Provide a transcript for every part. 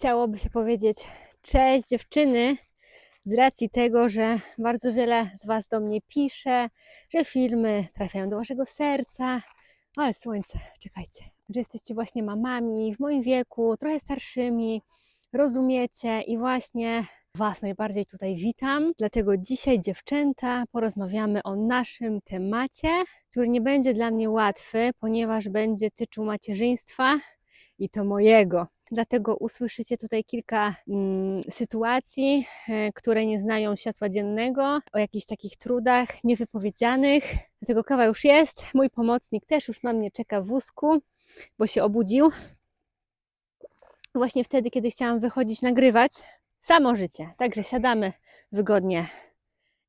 chciałoby się powiedzieć cześć dziewczyny, z racji tego, że bardzo wiele z Was do mnie pisze, że filmy trafiają do Waszego serca. Ale słońce, czekajcie, że jesteście właśnie mamami w moim wieku, trochę starszymi, rozumiecie i właśnie Was najbardziej tutaj witam. Dlatego dzisiaj, dziewczęta, porozmawiamy o naszym temacie, który nie będzie dla mnie łatwy, ponieważ będzie tyczył macierzyństwa i to mojego. Dlatego usłyszycie tutaj kilka mm, sytuacji, e, które nie znają światła dziennego, o jakichś takich trudach niewypowiedzianych. Dlatego kawa już jest. Mój pomocnik też już na mnie czeka w wózku, bo się obudził. Właśnie wtedy, kiedy chciałam wychodzić nagrywać. Samo życie. Także siadamy wygodnie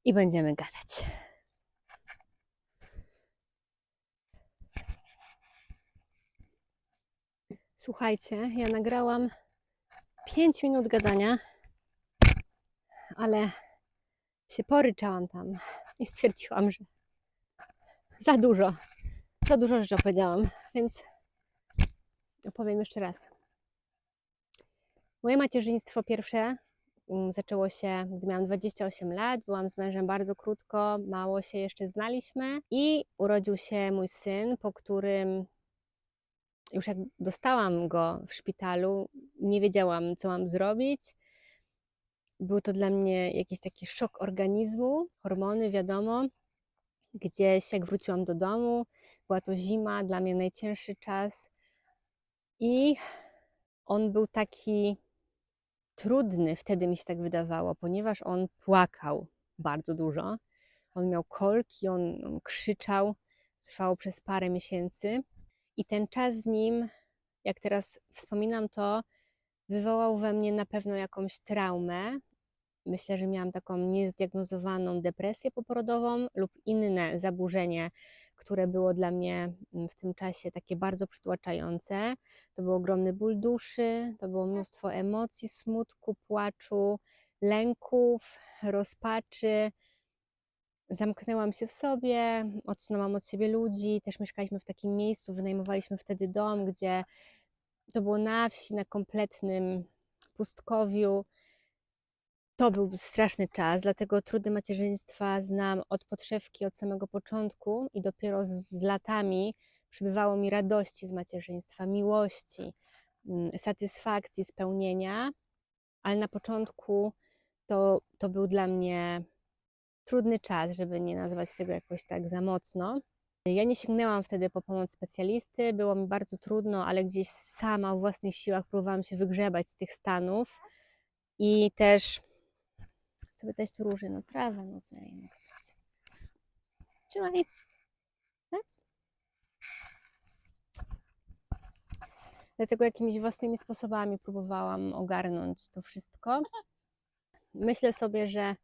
i będziemy gadać. Słuchajcie, ja nagrałam 5 minut gadania, ale się poryczałam tam i stwierdziłam, że za dużo, za dużo rzeczy opowiedziałam, więc opowiem jeszcze raz. Moje macierzyństwo pierwsze mm, zaczęło się, gdy miałam 28 lat. Byłam z mężem bardzo krótko, mało się jeszcze znaliśmy i urodził się mój syn, po którym już jak dostałam go w szpitalu, nie wiedziałam, co mam zrobić. Był to dla mnie jakiś taki szok organizmu, hormony, wiadomo. Gdzieś, jak wróciłam do domu, była to zima, dla mnie najcięższy czas. I on był taki trudny, wtedy mi się tak wydawało, ponieważ on płakał bardzo dużo. On miał kolki, on, on krzyczał. Trwało przez parę miesięcy. I ten czas z nim, jak teraz wspominam to, wywołał we mnie na pewno jakąś traumę. Myślę, że miałam taką niezdiagnozowaną depresję poporodową lub inne zaburzenie, które było dla mnie mm, w tym czasie takie bardzo przytłaczające. To był ogromny ból duszy, to było mnóstwo emocji, smutku, płaczu, lęków, rozpaczy zamknęłam się w sobie, odsunęłam od siebie ludzi, też mieszkaliśmy w takim miejscu, wynajmowaliśmy wtedy dom, gdzie to było na wsi, na kompletnym pustkowiu. To był straszny czas, dlatego trudy macierzyństwa znam od podszewki, od samego początku i dopiero z, z latami przybywało mi radości z macierzyństwa, miłości, mm, satysfakcji, spełnienia, ale na początku to, to był dla mnie trudny czas, żeby nie nazwać tego jakoś tak za mocno. Ja nie sięgnęłam wtedy po pomoc specjalisty, było mi bardzo trudno, ale gdzieś sama w własnych siłach próbowałam się wygrzebać z tych stanów i też co by też tu róży, no trawę, no co ja innego. Trzymaj. Ups. Dlatego jakimiś własnymi sposobami próbowałam ogarnąć to wszystko. Myślę sobie, że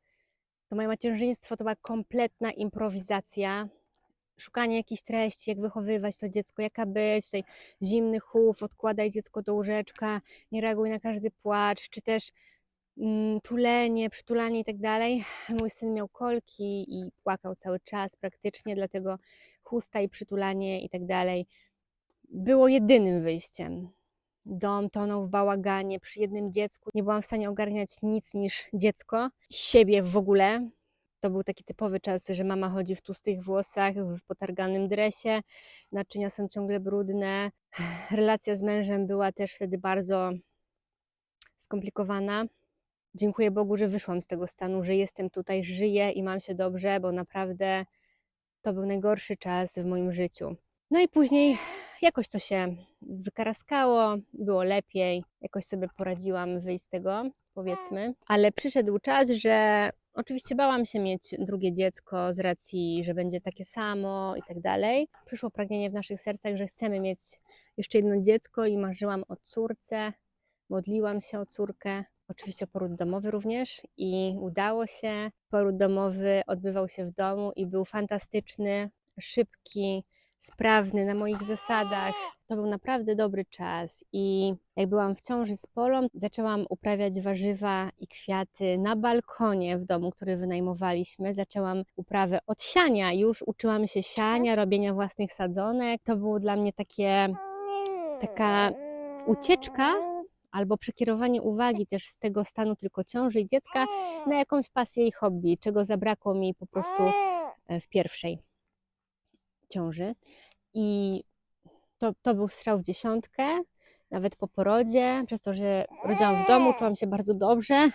to moje macierzyństwo to była kompletna improwizacja. Szukanie jakichś treści, jak wychowywać to dziecko, jaka być, tutaj zimny chów, odkładaj dziecko do łóżeczka, nie reaguj na każdy płacz, czy też mm, tulenie, przytulanie i tak dalej. Mój syn miał kolki i płakał cały czas praktycznie, dlatego chusta i przytulanie i tak dalej było jedynym wyjściem. Dom tonął w bałaganie przy jednym dziecku. Nie byłam w stanie ogarniać nic niż dziecko, siebie w ogóle. To był taki typowy czas, że mama chodzi w tłustych włosach, w potarganym dresie, naczynia są ciągle brudne. Relacja z mężem była też wtedy bardzo skomplikowana. Dziękuję Bogu, że wyszłam z tego stanu, że jestem tutaj, żyję i mam się dobrze, bo naprawdę to był najgorszy czas w moim życiu. No i później jakoś to się wykaraskało, było lepiej, jakoś sobie poradziłam wyjść z tego, powiedzmy. Ale przyszedł czas, że oczywiście bałam się mieć drugie dziecko z racji, że będzie takie samo i tak dalej. Przyszło pragnienie w naszych sercach, że chcemy mieć jeszcze jedno dziecko i marzyłam o córce, modliłam się o córkę. Oczywiście o poród domowy również i udało się. Poród domowy odbywał się w domu i był fantastyczny, szybki, sprawny, na moich zasadach. To był naprawdę dobry czas i jak byłam w ciąży z Polą, zaczęłam uprawiać warzywa i kwiaty na balkonie w domu, który wynajmowaliśmy. Zaczęłam uprawę od siania, już uczyłam się siania, robienia własnych sadzonek. To było dla mnie takie, taka ucieczka albo przekierowanie uwagi też z tego stanu tylko ciąży i dziecka na jakąś pasję i hobby, czego zabrakło mi po prostu e, w pierwszej ciąży. I to, to był strzał w dziesiątkę, nawet po porodzie, przez to, że rodziłam w domu, czułam się bardzo dobrze.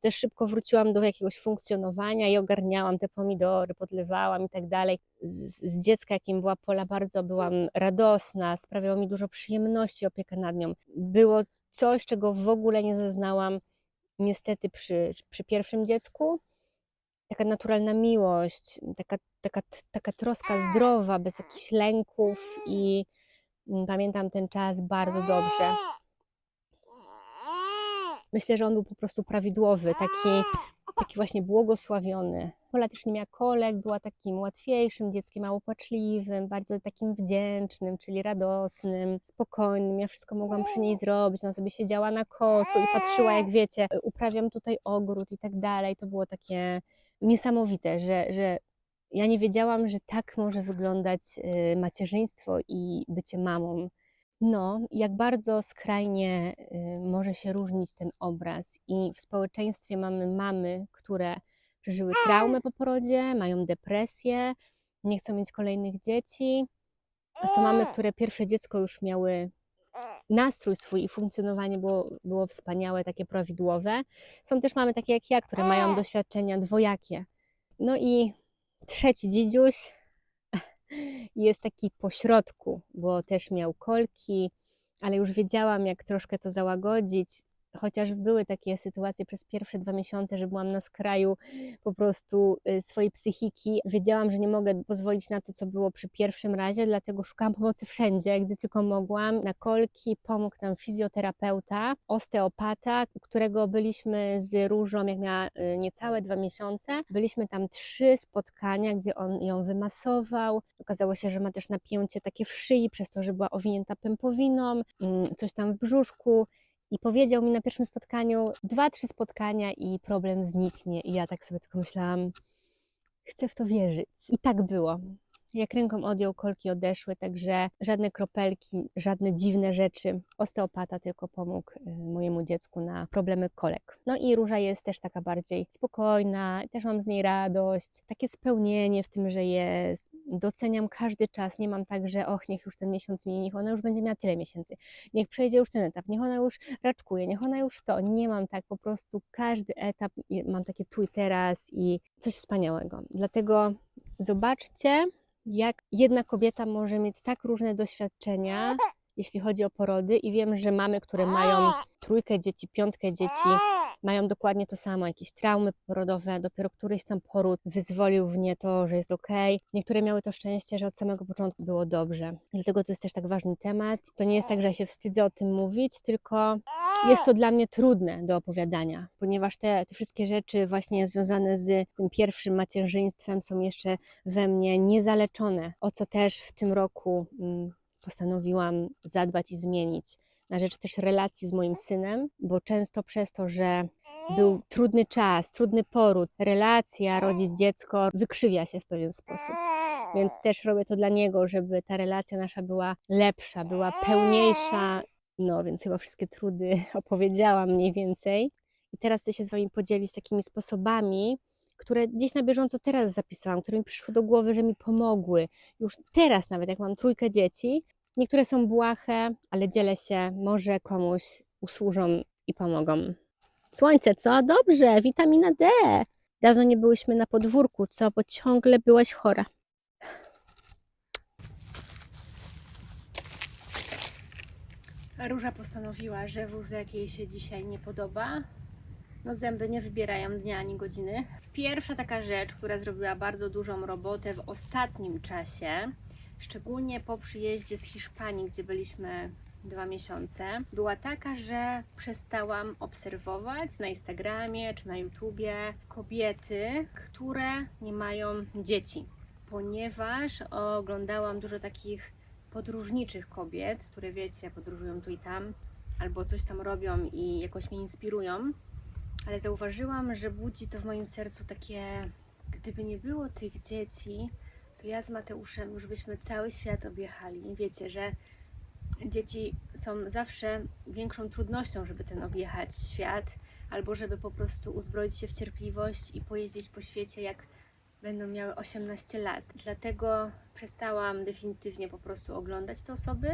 Też szybko wróciłam do jakiegoś funkcjonowania i ogarniałam te pomidory, podlewałam i tak dalej. Z, dziecka, jakim była Pola, bardzo byłam radosna, sprawiało mi dużo przyjemności opieka nad nią. Było coś, czego w ogóle nie zaznałam niestety przy, przy pierwszym dziecku. Taka naturalna miłość, taka, taka, taka troska zdrowa, bez jakichś lęków i mm, pamiętam ten czas bardzo dobrze. Myślę, że on był po prostu prawidłowy, taki, taki właśnie błogosławiony. Pola też nie miała kolek, była takim łatwiejszym dzieckiem, mało płaczliwym, bardzo takim wdzięcznym, czyli radosnym, spokojnym. Ja wszystko mogłam przy niej zrobić. Ona sobie siedziała na kocu i patrzyła, jak wiecie, uprawiam tutaj ogród i tak dalej. To było takie niesamowite, że, że ja nie wiedziałam, że tak może wyglądać y, macierzyństwo i bycie mamą. No, jak bardzo skrajnie y, może się różnić ten obraz, i w społeczeństwie mamy mamy, które przeżyły traumę po porodzie, mają depresję, nie chcą mieć kolejnych dzieci. A są mamy, które pierwsze dziecko już miały nastrój swój i funkcjonowanie było, było wspaniałe, takie prawidłowe. Są też mamy takie jak ja, które mają doświadczenia dwojakie. No i trzeci dzidziuś jest taki pośrodku, bo też miał kolki, ale już wiedziałam, jak troszkę to załagodzić. Chociaż były takie sytuacje przez pierwsze dwa miesiące, że byłam na skraju po prostu y, swojej psychiki. Wiedziałam, że nie mogę pozwolić na to, co było przy pierwszym razie, dlatego szukałam pomocy wszędzie, gdzie tylko mogłam. Na kolki pomógł nam fizjoterapeuta, osteopata, którego byliśmy z Różą, jak miała y, niecałe dwa miesiące. Byliśmy tam trzy spotkania, gdzie on ją wymasował. Okazało się, że ma też napięcie takie w szyi, przez to, że była owinięta pępowiną, mm, coś tam w brzuszku. I powiedział mi na pierwszym spotkaniu, dwa, trzy spotkania i problem zniknie. I ja tak sobie tylko myślałam, chcę w to wierzyć. I tak było. Jak ręką odjął, kolki odeszły, także żadne kropelki, żadne dziwne rzeczy. Osteopata tylko pomógł y, mojemu dziecku na problemy kolek. No i Róża jest też taka bardziej spokojna, też mam z niej radość, takie spełnienie w tym, że jest. Doceniam każdy czas, nie mam tak, że och, niech już ten miesiąc minie, niech ona już będzie miała tyle miesięcy, niech przejdzie już ten etap, niech ona już raczkuje, niech ona już to. Nie mam tak, po prostu każdy etap mam takie tu i teraz i coś wspaniałego. Dlatego zobaczcie, jak jedna kobieta może mieć tak różne doświadczenia, jeśli chodzi o porody, i wiem, że mamy, które mają trójkę dzieci, piątkę dzieci, mają dokładnie to samo, jakieś traumy porodowe, dopiero któryś tam poród wyzwolił w nie to, że jest ok. Niektóre miały to szczęście, że od samego początku było dobrze. Dlatego to jest też tak ważny temat. To nie jest tak, że ja się wstydzę o tym mówić, tylko jest to dla mnie trudne do opowiadania, ponieważ te, te wszystkie rzeczy właśnie związane z tym pierwszym macierzyństwem są jeszcze we mnie niezaleczone, o co też w tym roku mm, postanowiłam zadbać i zmienić. Na rzecz też relacji z moim synem, bo często przez to, że był trudny czas, trudny poród, relacja, rodzic, dziecko wykrzywia się w pewien sposób. Więc też robię to dla niego, żeby ta relacja nasza była lepsza, była pełniejsza. No, więc chyba wszystkie trudy opowiedziałam mniej więcej. I teraz chcę się z Wami podzielić takimi sposobami, które gdzieś na bieżąco teraz zapisałam, które mi przyszły do głowy, że mi pomogły. Już teraz nawet, jak mam trójkę dzieci, niektóre są błahe, ale dzielę się, może komuś usłużą i pomogą. Słońce, co? Dobrze, witamina D. Dawno nie byłyśmy na podwórku, co? Bo ciągle byłaś chora. Róża postanowiła, że wózek jej się dzisiaj nie podoba. No zęby nie wybierają dnia ani godziny. Pierwsza taka rzecz, która zrobiła bardzo dużą robotę w ostatnim czasie, szczególnie po przyjeździe z Hiszpanii, gdzie byliśmy dwa miesiące, była taka, że przestałam obserwować na Instagramie czy na YouTubie kobiety, które nie mają dzieci, ponieważ oglądałam dużo takich podróżniczych kobiet, które wiecie, podróżują tu i tam, albo coś tam robią i jakoś mnie inspirują, ale zauważyłam, że budzi to w moim sercu takie, gdyby nie było tych dzieci, to ja z Mateuszem już byśmy cały świat objechali. Wiecie, że dzieci są zawsze większą trudnością, żeby ten objechać świat, albo żeby po prostu uzbroić się w cierpliwość i pojeździć po świecie, jak będą miały 18 lat. Dlatego przestałam definitywnie po prostu oglądać te osoby,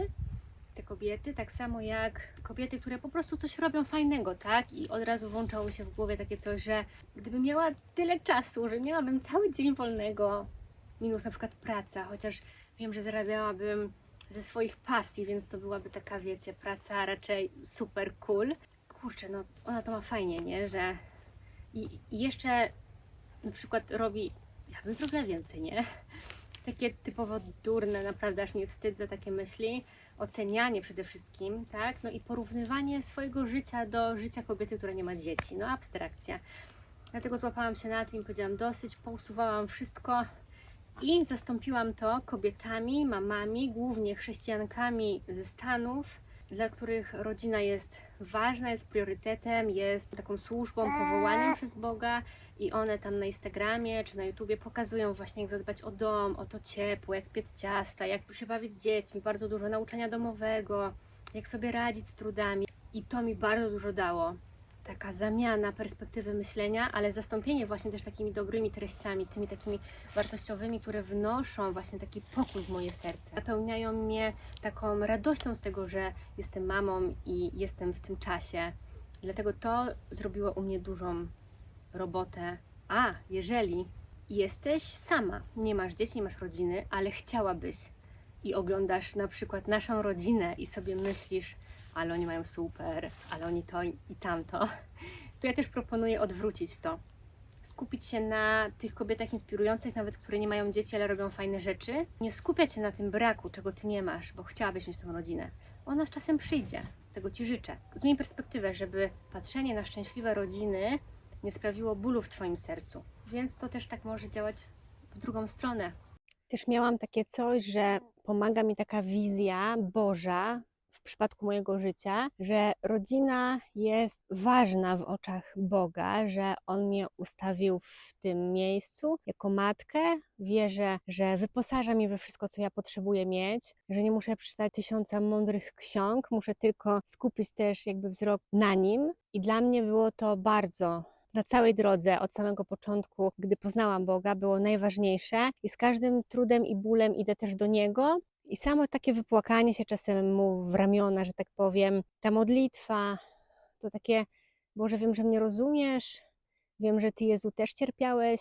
te kobiety, tak samo jak kobiety, które po prostu coś robią fajnego, tak? I od razu włączało mi się w głowie takie coś, że gdybym miała tyle czasu, że miałabym cały dzień wolnego, minus na przykład praca, chociaż wiem, że zarabiałabym ze swoich pasji, więc to byłaby taka, wiecie, praca raczej super cool. Kurczę, no ona to ma fajnie, nie? Że i, i jeszcze na przykład robi, ja bym zrobiła więcej, nie? Takie typowo durne, naprawdę aż mnie wstyd za takie myśli. Ocenianie przede wszystkim, tak? No i porównywanie swojego życia do życia kobiety, która nie ma dzieci. No abstrakcja. Dlatego złapałam się na tym powiedziałam dosyć, pousuwałam wszystko i zastąpiłam to kobietami, mamami, głównie chrześcijankami ze Stanów, dla których rodzina jest ważna, jest priorytetem, jest taką służbą, powołaniem przez Boga. I one tam na Instagramie czy na YouTubie pokazują właśnie jak zadbać o dom, o to ciepło, jak piec ciasta, jak się bawić z dziećmi, bardzo dużo nauczania domowego, jak sobie radzić z trudami. I to mi bardzo dużo dało taka zamiana perspektywy myślenia, ale zastąpienie właśnie też takimi dobrymi treściami, tymi takimi wartościowymi, które wnoszą właśnie taki pokój w moje serce. Napełniają mnie taką radością z tego, że jestem mamą i jestem w tym czasie. Dlatego to zrobiło u mnie dużą robotę. A jeżeli jesteś sama, nie masz dzieci, nie masz rodziny, ale chciałabyś i oglądasz na przykład naszą rodzinę i sobie myślisz, ale oni mają super, ale oni to i tamto, to ja też proponuję odwrócić to. Skupić się na tych kobietach inspirujących, nawet które nie mają dzieci, ale robią fajne rzeczy. Nie skupiać się na tym braku, czego ty nie masz, bo chciałabyś mieć tą rodzinę. Ona z czasem przyjdzie. Tego ci życzę. Zmień perspektywę, żeby patrzenie na szczęśliwe rodziny nie sprawiło bólu w twoim sercu. Więc to też tak może działać w drugą stronę. Też miałam takie coś, że pomaga mi taka wizja Boża przypadku mojego życia, że rodzina jest ważna w oczach Boga, że On mnie ustawił w tym miejscu jako matkę. Wierzę, że wyposaża mnie we wszystko, co ja potrzebuję mieć, że nie muszę przeczytać tysiąca mądrych ksiąg, muszę tylko skupić też jakby wzrok na Nim. I dla mnie było to bardzo na całej drodze, od samego początku, gdy poznałam Boga, było najważniejsze i z każdym trudem i bólem idę też do Niego. I samo takie wypłakanie się czasem mu w ramiona, że tak powiem, ta modlitwa, to takie, Boże, wiem, że mnie rozumiesz, wiem, że Ty, Jezu, też cierpiałeś,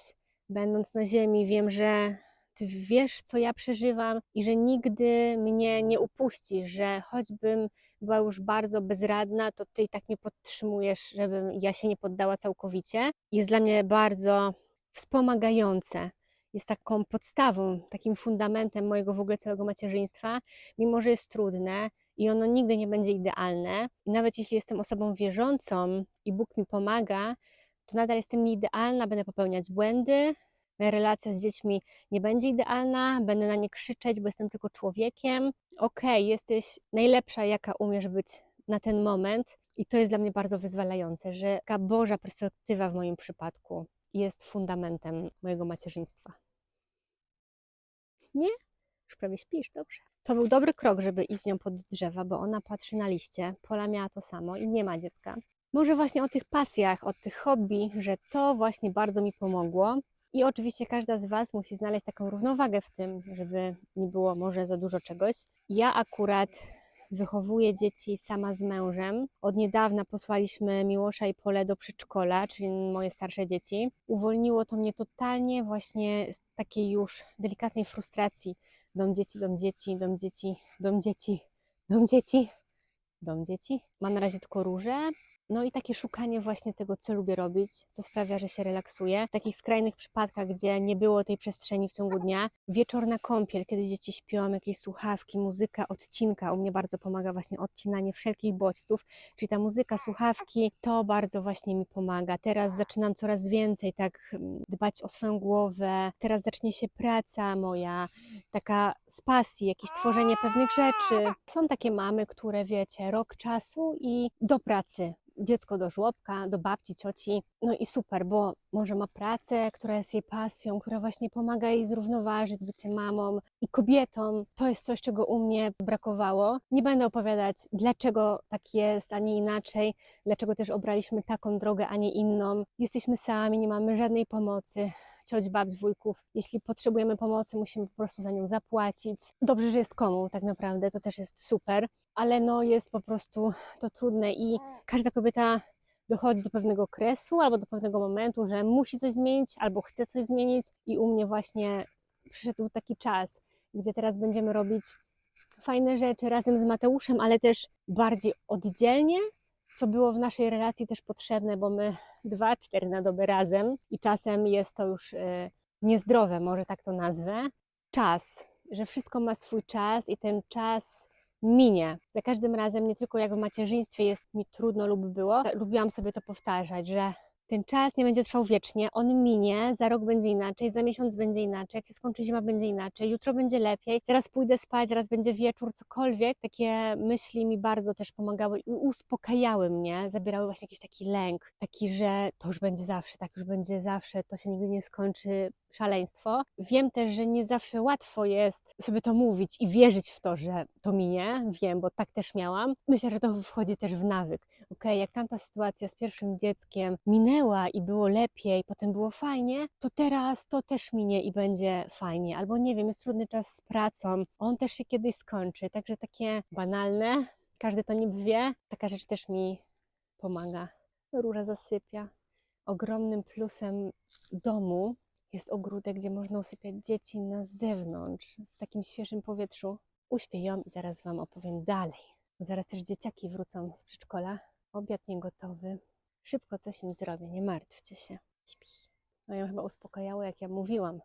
będąc na ziemi, wiem, że Ty wiesz, co ja przeżywam i że nigdy mnie nie upuścisz, że choćbym była już bardzo bezradna, to Ty i tak mnie podtrzymujesz, żebym ja się nie poddała całkowicie. Jest dla mnie bardzo wspomagające. Jest taką podstawą, takim fundamentem mojego w ogóle całego macierzyństwa, mimo że jest trudne i ono nigdy nie będzie idealne. I nawet jeśli jestem osobą wierzącą i Bóg mi pomaga, to nadal jestem nieidealna, będę popełniać błędy, moja relacja z dziećmi nie będzie idealna, będę na nie krzyczeć, bo jestem tylko człowiekiem. Okej, jesteś najlepsza, jaka umiesz być na ten moment, i to jest dla mnie bardzo wyzwalające, że taka Boża perspektywa w moim przypadku jest fundamentem mojego macierzyństwa. Nie? Już prawie śpisz, dobrze. To był dobry krok, żeby iść z nią pod drzewa, bo ona patrzy na liście. Pola miała to samo i nie ma dziecka. Może właśnie o tych pasjach, o tych hobby, że to właśnie bardzo mi pomogło. I oczywiście każda z Was musi znaleźć taką równowagę w tym, żeby nie było może za dużo czegoś. Ja akurat wychowuję dzieci sama z mężem. Od niedawna posłaliśmy Miłosza i Pole do przedszkola, czyli moje starsze dzieci. Uwolniło to mnie totalnie właśnie z takiej już delikatnej frustracji. Dom dzieci, dom dzieci, dom dzieci, dom dzieci, dom dzieci, dom dzieci. Mam na razie tylko róże. No i takie szukanie właśnie tego, co lubię robić, co sprawia, że się relaksuję. W takich skrajnych przypadkach, gdzie nie było tej przestrzeni w ciągu dnia, wieczorna kąpiel, kiedy dzieci śpią, jakieś słuchawki, muzyka, odcinka. U mnie bardzo pomaga właśnie odcinanie wszelkich bodźców, czyli ta muzyka, słuchawki, to bardzo właśnie mi pomaga. Teraz zaczynam coraz więcej tak mm, dbać o swoją głowę. Teraz zacznie się praca moja, taka z pasji, jakieś tworzenie pewnych rzeczy. Są takie mamy, które wiecie, rok czasu i do pracy dziecko do żłobka, do babci, cioci. No i super, bo może ma pracę, która jest jej pasją, która właśnie pomaga jej zrównoważyć bycie mamą i kobietą. To jest coś, czego u mnie brakowało. Nie będę opowiadać, dlaczego tak jest, a nie inaczej, dlaczego też obraliśmy taką drogę, a nie inną. Jesteśmy sami, nie mamy żadnej pomocy cioć, babć, wujków. Jeśli potrzebujemy pomocy, musimy po prostu za nią zapłacić. Dobrze, że jest komu tak naprawdę, to też jest super, ale no jest po prostu to trudne i każda kobieta dochodzi do pewnego kresu albo do pewnego momentu, że musi coś zmienić albo chce coś zmienić i u mnie właśnie przyszedł taki czas, gdzie teraz będziemy robić fajne rzeczy razem z Mateuszem, ale też bardziej oddzielnie, co było w naszej relacji też potrzebne, bo my dwa, cztery na dobę razem i czasem jest to już e, niezdrowe, może tak to nazwę. Czas, że wszystko ma swój czas i ten czas minie. Za każdym razem, nie tylko jak w macierzyństwie jest mi trudno lub było, lubiłam sobie to powtarzać, że ten czas nie będzie trwał wiecznie, on minie, za rok będzie inaczej, za miesiąc będzie inaczej, jak się skończy zima będzie inaczej, jutro będzie lepiej, zaraz pójdę spać, zaraz będzie wieczór, cokolwiek. Takie myśli mi bardzo też pomagały i uspokajały mnie, zabierały właśnie jakiś taki lęk, taki, że to już będzie zawsze, tak już będzie zawsze, to się nigdy nie skończy, szaleństwo. Wiem też, że nie zawsze łatwo jest sobie to mówić i wierzyć w to, że to minie, wiem, bo tak też miałam. Myślę, że to wchodzi też w nawyk. Ok, jak tamta sytuacja z pierwszym dzieckiem minęła i było lepiej, potem było fajnie, to teraz to też minie i będzie fajnie. Albo nie wiem, jest trudny czas z pracą, on też się kiedyś skończy. Także takie banalne, każdy to niby wie, taka rzecz też mi pomaga. Róża zasypia. Ogromnym plusem domu jest ogródek, gdzie można usypiać dzieci na zewnątrz, w takim świeżym powietrzu. Uśpię ją i zaraz Wam opowiem dalej. Zaraz też dzieciaki wrócą z przedszkola. Obiad nie gotowy. Szybko coś im zrobię, nie martwcie się. Śpi. No ją chyba uspokajało, jak ja mówiłam.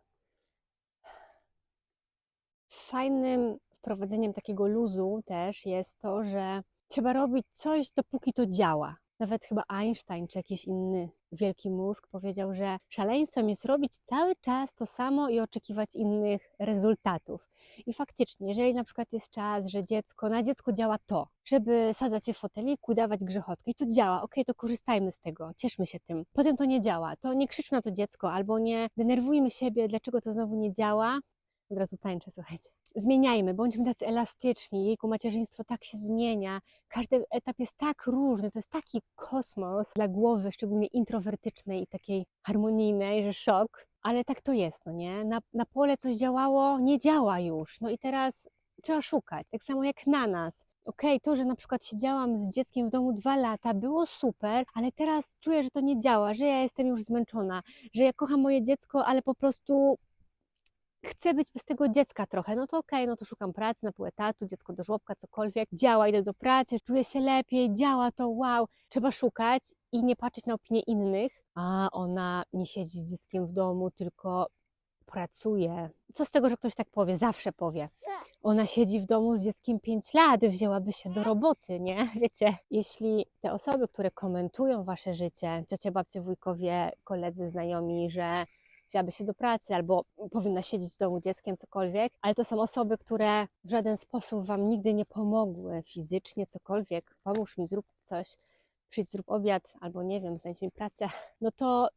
Fajnym wprowadzeniem takiego luzu też jest to, że trzeba robić coś, dopóki to działa. Nawet chyba Einstein czy jakiś inny wielki mózg powiedział, że szaleństwem jest robić cały czas to samo i oczekiwać innych rezultatów. I faktycznie, jeżeli na przykład jest czas, że dziecko, na dziecko działa to, żeby sadzać się w foteliku i dawać grzechotkę i to działa, ok, to korzystajmy z tego, cieszmy się tym. Potem to nie działa, to nie krzyczmy na to dziecko albo nie denerwujmy siebie, dlaczego to znowu nie działa. Od razu tańczę, słuchajcie zmieniajmy, bądźmy tacy elastyczni. Jejku, macierzyństwo tak się zmienia. Każdy etap jest tak różny, to jest taki kosmos dla głowy, szczególnie introwertycznej i takiej harmonijnej, że szok. Ale tak to jest, no nie? Na, na pole coś działało, nie działa już. No i teraz trzeba szukać. Tak samo jak na nas. Okej, okay, to, że na przykład siedziałam z dzieckiem w domu dwa lata, było super, ale teraz czuję, że to nie działa, że ja jestem już zmęczona, że ja kocham moje dziecko, ale po prostu chcę być bez tego dziecka trochę, no to okej, okay, no to szukam pracy na pół etatu, dziecko do żłobka, cokolwiek, działa, idę do pracy, czuję się lepiej, działa to, wow, trzeba szukać i nie patrzeć na opinie innych, a ona nie siedzi z dzieckiem w domu, tylko pracuje. Co z tego, że ktoś tak powie, zawsze powie. Ona siedzi w domu z dzieckiem 5 lat, wzięłaby się do roboty, nie? Wiecie, jeśli te osoby, które komentują wasze życie, ciocie, babcie, wujkowie, koledzy, znajomi, że chciałaby się do pracy albo powinna siedzieć z domu dzieckiem, cokolwiek, ale to są osoby, które w żaden sposób Wam nigdy nie pomogły fizycznie, cokolwiek, pomóż mi, zrób coś, przyjdź, zrób obiad, albo nie wiem, znajdź mi pracę, no to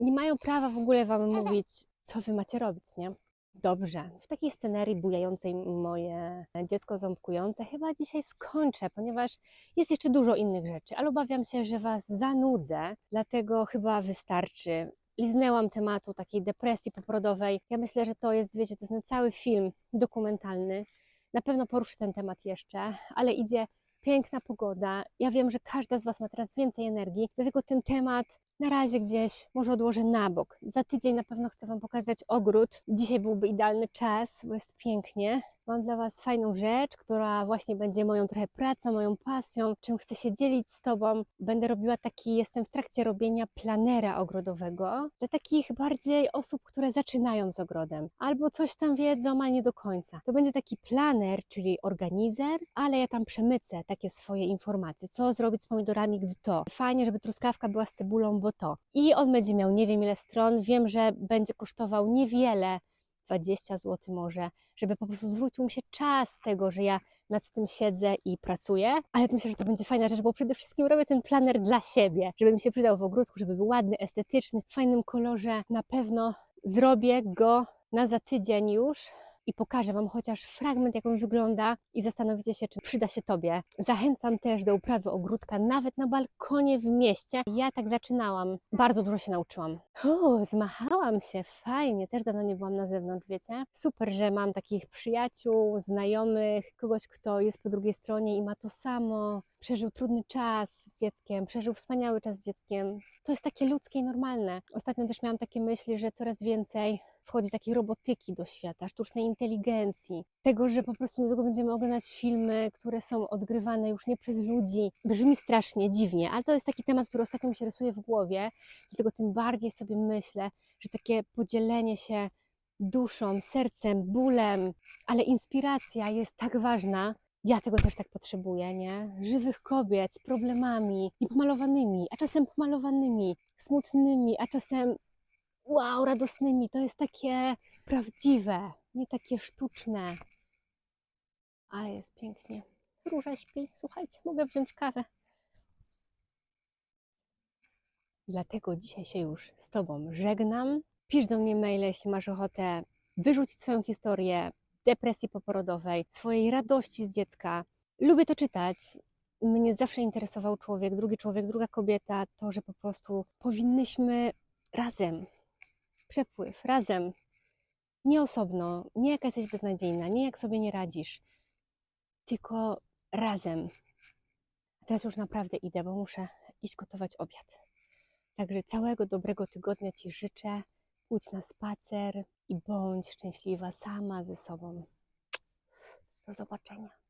nie mają prawa w ogóle Wam mówić, co Wy macie robić, nie? Dobrze, w takiej scenerii bujającej moje dziecko ząbkujące chyba dzisiaj skończę, ponieważ jest jeszcze dużo innych rzeczy, ale obawiam się, że Was zanudzę, dlatego chyba wystarczy liznęłam tematu takiej depresji poporodowej. Ja myślę, że to jest, wiecie, to jest cały film dokumentalny. Na pewno poruszę ten temat jeszcze, ale idzie piękna pogoda. Ja wiem, że każda z Was ma teraz więcej energii, dlatego ten temat na razie gdzieś może odłożę na bok. Za tydzień na pewno chcę Wam pokazać ogród. Dzisiaj byłby idealny czas, bo jest pięknie. Mam dla Was fajną rzecz, która właśnie będzie moją trochę pracą, moją pasją, czym chcę się dzielić z Tobą. Będę robiła taki, jestem w trakcie robienia planera ogrodowego dla takich bardziej osób, które zaczynają z ogrodem albo coś tam wiedzą, ale nie do końca. To będzie taki planer, czyli organizer, ale ja tam przemycę takie swoje informacje, co zrobić z pomidorami, gdy to. Fajnie, żeby truskawka była z cebulą, bo to. I on będzie miał nie wiem ile stron, wiem, że będzie kosztował niewiele, 20 zł może, żeby po prostu zwrócił mi się czas tego, że ja nad tym siedzę i pracuję, ale myślę, że to będzie fajna rzecz, bo przede wszystkim robię ten planer dla siebie, żeby mi się przydał w ogródku, żeby był ładny, estetyczny, w fajnym kolorze. Na pewno zrobię go na za tydzień już i pokażę Wam chociaż fragment, jak on wygląda i zastanowicie się, czy przyda się Tobie. Zachęcam też do uprawy ogródka, nawet na balkonie w mieście. Ja tak zaczynałam. Bardzo dużo się nauczyłam. O, zmachałam się, fajnie. Też dawno nie byłam na zewnątrz, wiecie? Super, że mam takich przyjaciół, znajomych, kogoś, kto jest po drugiej stronie i ma to samo. Przeżył trudny czas z dzieckiem, przeżył wspaniały czas z dzieckiem. To jest takie ludzkie i normalne. Ostatnio też miałam takie myśli, że coraz więcej wchodzi takiej robotyki do świata, sztucznej inteligencji, tego, że po prostu niedługo będziemy oglądać filmy, które są odgrywane już nie przez ludzi. Brzmi strasznie, dziwnie, ale to jest taki temat, który ostatnio mi się rysuje w głowie, dlatego tym bardziej sobie myślę, że takie podzielenie się duszą, sercem, bólem, ale inspiracja jest tak ważna. Ja tego też tak potrzebuję, nie? Żywych kobiet z problemami, niepomalowanymi, a czasem pomalowanymi, smutnymi, a czasem wow, radosnymi. To jest takie prawdziwe, nie takie sztuczne. Ale jest pięknie. Róża śpi. Słuchajcie, mogę wziąć kawę. Dlatego dzisiaj się już z Tobą żegnam. Pisz do mnie maile, jeśli masz ochotę wyrzucić swoją historię depresji poporodowej, swojej radości z dziecka. Lubię to czytać. Mnie zawsze interesował człowiek, drugi człowiek, druga kobieta. To, że po prostu powinnyśmy razem przepływ, razem. Nie osobno, nie jak jesteś beznadziejna, nie jak sobie nie radzisz, tylko razem. A teraz już naprawdę idę, bo muszę iść gotować obiad. Także całego dobrego tygodnia Ci życzę. Pójdź na spacer i bądź szczęśliwa sama ze sobą. Do zobaczenia.